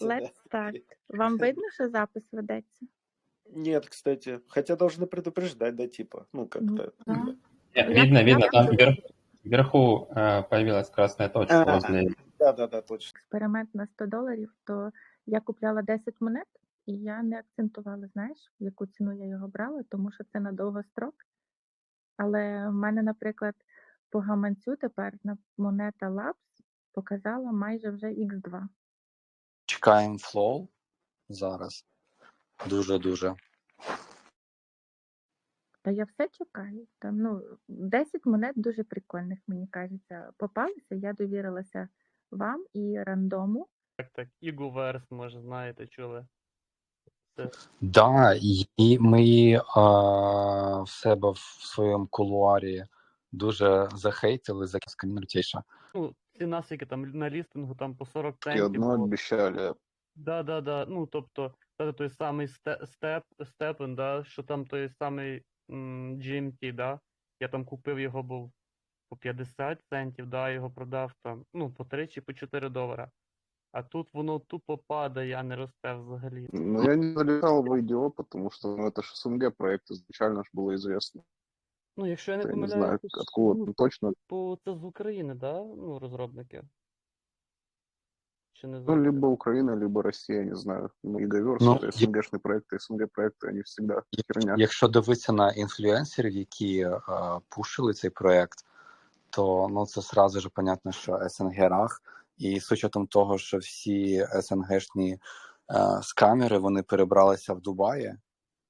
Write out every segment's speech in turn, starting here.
Let's start. Вам видно, що запис ведеться? Нет, кстати. Хотя должны предупреждать, да, типа. Ну, Ну, как-то. да. да. Нет, видно, видно, там вверх- вверху э, появилась красная точка А. возле... Да, да, да, точно. експеримент на 100 доларів, то я купляла 10 монет, і я не акцентувала, знаєш, в яку ціну я його брала, тому що це на довгострок. Але в мене, наприклад, по гаманцю тепер на монета Labs показала майже вже X2. Чекаємо флоу зараз. Дуже-дуже. Та я все чекаю. Там, ну, 10 монет дуже прикольних, мені кажеться, попалися. Я довірилася вам і рандому. Так, так, Ігуверс, може, знаєте, чули. Це Да, і ми а, в себе в своєму кулуарі дуже захейтили за ну, ціна скільки там на лістингу там по 40 И центів. одно було. обещали. Да, да, да. Ну, тобто, це той самий степ, степен, да, що там той самий м, GMT, да. Я там купив його був по 50 центів, да, його продав там, ну, по 3 чи по 4 долара. А тут воно тупо падає, а не росте взагалі. Но я не залетал в IDO, потому что ну, это же СНГ проект изначально ж было известно. Ну, якщо я не Я не знаю, помиляюся, ж, откуда ну, ну, точно. типу, це з України, да? Ну, розробники. Чи не з Ну, України? либо Украина, либо Россия, не знаю. Ну, Иговерс, Ну, это я- СНГшные проекты, СНГ-проекты, они всегда херня. Якщо дивитися на інфлюенсерів, які е, пушили цей проект, то ну це сразу ж понятно, що СНГ рах. І з учетом того, що всі СНГшні е, скамери вони перебралися в Дубаї.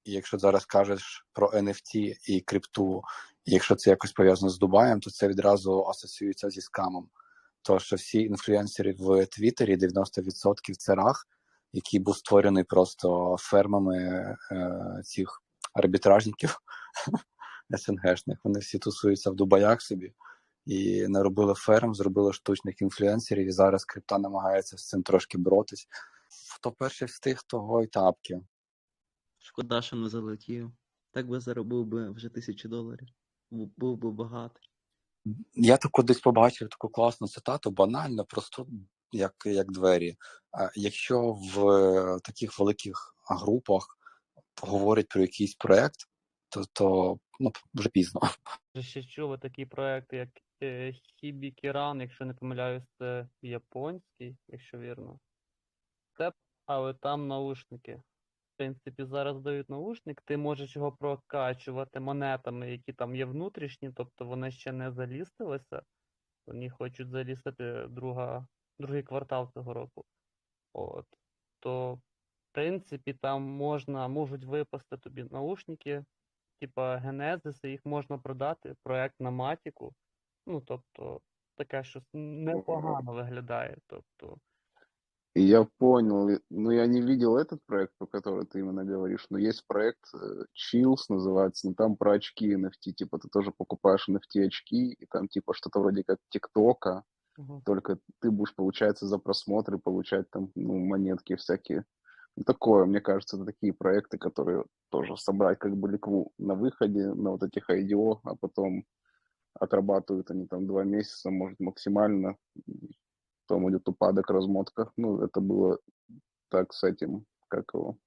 І якщо зараз кажеш про NFT і крипту, і якщо це якось пов'язано з Дубаєм, то це відразу асоціюється зі скамом. То що всі інфлюенсери в Твіттері 90% це рах, який був створений просто фермами е, цих арбітражників СНГшних. Вони всі тусуються в Дубаях собі і наробили ферм, зробили штучних інфлюенсерів, і зараз крипта намагається з цим трошки боротись. Хто перший встиг, того й тапки. Шкода, що не залетів. Так би заробив би вже тисячу доларів. Був би багатий. Я таку десь побачив таку класну цитату, банально, просто як, як двері. Якщо в е, таких великих групах говорять про якийсь проект, то, то ну, вже пізно. Ще чули такі проекти, як е, Хібікіран, якщо не помиляюсь, це японський, якщо вірно. Це, але там наушники. Принципі, зараз дають наушник, ти можеш його прокачувати монетами, які там є внутрішні, тобто вони ще не залістилися. Вони хочуть залістити друга, другий квартал цього року. От. То, в принципі, там можна, можуть випасти тобі наушники, типа Генезиси, їх можна продати, проект на матіку. Ну, тобто, таке щось непогано виглядає. Тобто, И я понял, ну я не видел этот проект, про который ты именно говоришь, но есть проект э, Chills называется, ну там про очки NFT, типа ты тоже покупаешь NFT очки, и там типа что-то вроде как ТикТока, мгм. только ты будешь, получается, за просмотры получать там, ну, монетки всякие. Ну, такое, мне кажется, это такие проекты, которые тоже собрать как бы ликву на выходе, на вот этих IDO, а потом отрабатывают они там два месяца, может, максимально, потом идет упадок, размотка. Ну, это было так с этим, как его,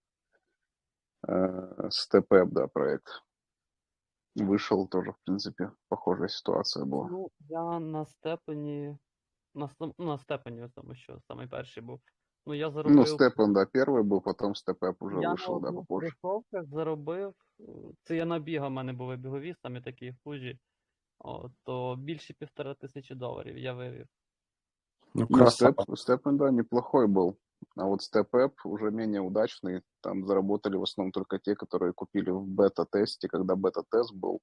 э, Step Up, да, проект. Вышел тоже, в принципе, похожая ситуация была. Ну, я на степені. На, сам- ну, на степені, тому що самий перший був. Ну, я заробив. Ну, Step On, да, первый был, потом Step Up уже я вышел, на да, одних попозже. кросовках заробив. е, Це я набігав, в мене були бігові, самі такі фужі. О, то більше півтора тисячі доларів я вивів. Ну, Ну, красава. Step, Step On, да, неплохой был. А вот Step Up уже менее удачный. Там заработали в основном только те, которые купили в бета-тесте, когда бета-тест был.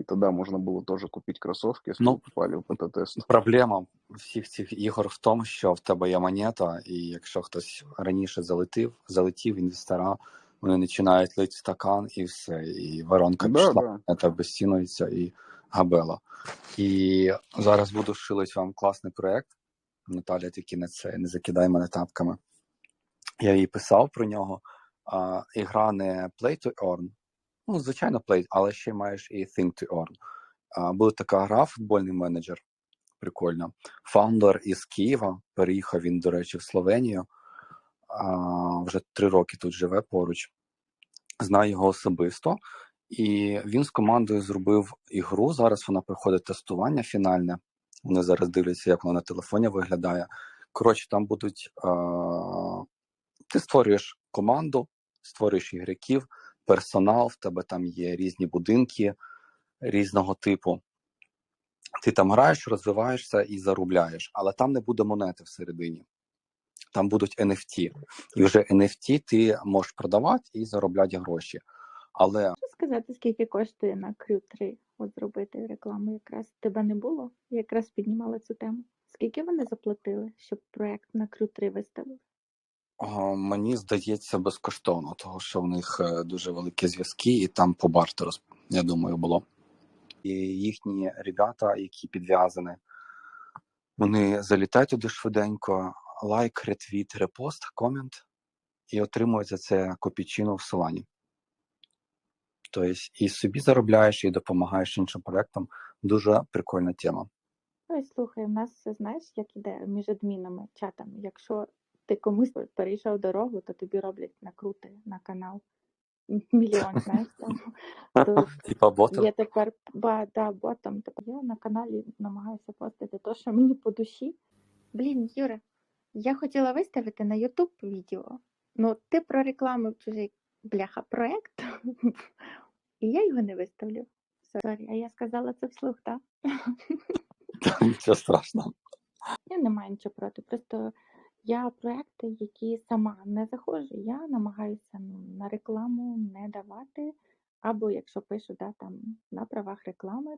И тогда можно было тоже купить кроссовки, если Ну, вы попали в бета-тест. Проблема всіх цих ігор в тому, що в тебе є монета, і якщо хтось раніше залетів, залетів інвестора, вони починають лити стакан і все, і воронка Да, пішла, да. монета обезцінується і габела. І зараз буду шилить вам класний проект. Наталя тільки не це не закидай мене тапками. Я їй писав про нього. А, ігра не Play to Earn. Ну, звичайно, Play, але ще маєш і Think to Earn. А, була така гра, футбольний менеджер. Прикольно. Фаундер із Києва. Переїхав він, до речі, в Словенію. а, вже три роки тут живе поруч. Знаю його особисто, і він з командою зробив ігру. Зараз вона проходить тестування фінальне. Вони зараз дивляться, як вона на телефоні виглядає. Коротше, там будуть. А, ти створюєш команду, створюєш ігроків, персонал, в тебе там є різні будинки різного типу. Ти там граєш, розвиваєшся і заробляєш, але там не буде монети всередині. Там будуть NFT. І вже NFT ти можеш продавати і заробляти гроші. Але Можу сказати, скільки коштує на Crew 3 от зробити рекламу якраз тебе не було? Якраз піднімала цю тему. Скільки вони заплатили, щоб проект на Crew 3 виставили? мені здається безкоштовно, тому що в них е, дуже великі зв'язки, і там по бартеру, я думаю, було. І їхні ребята, які підв'язані, вони залітають туди швиденько, лайк, ретвіт, репост, комент, і отримують за це копійчину в Солані. Тобто і собі заробляєш, і допомагаєш іншим проектам. Дуже прикольна тема. Ой, слухай, в нас знаєш, як іде між адмінами, чатами. Якщо ти комусь перейшов дорогу, то тобі роблять накрути на канал. Мільйон, знаєш, там. То Типа ботом. Я тепер ба, да, ботом. Тепер я на каналі намагаюся постити те, що мені по душі. Блін, Юра, я хотіла виставити на YouTube відео. Ну, ти прорекламив чужий бляха проект, і я його не виставлю. Сорі, а я сказала це вслух, так? Нічого страшного. Я не маю нічого проти. Просто я проекти, які сама не заходжу, я намагаюся ну, на рекламу не давати. Або якщо пишу да, там, на правах реклами,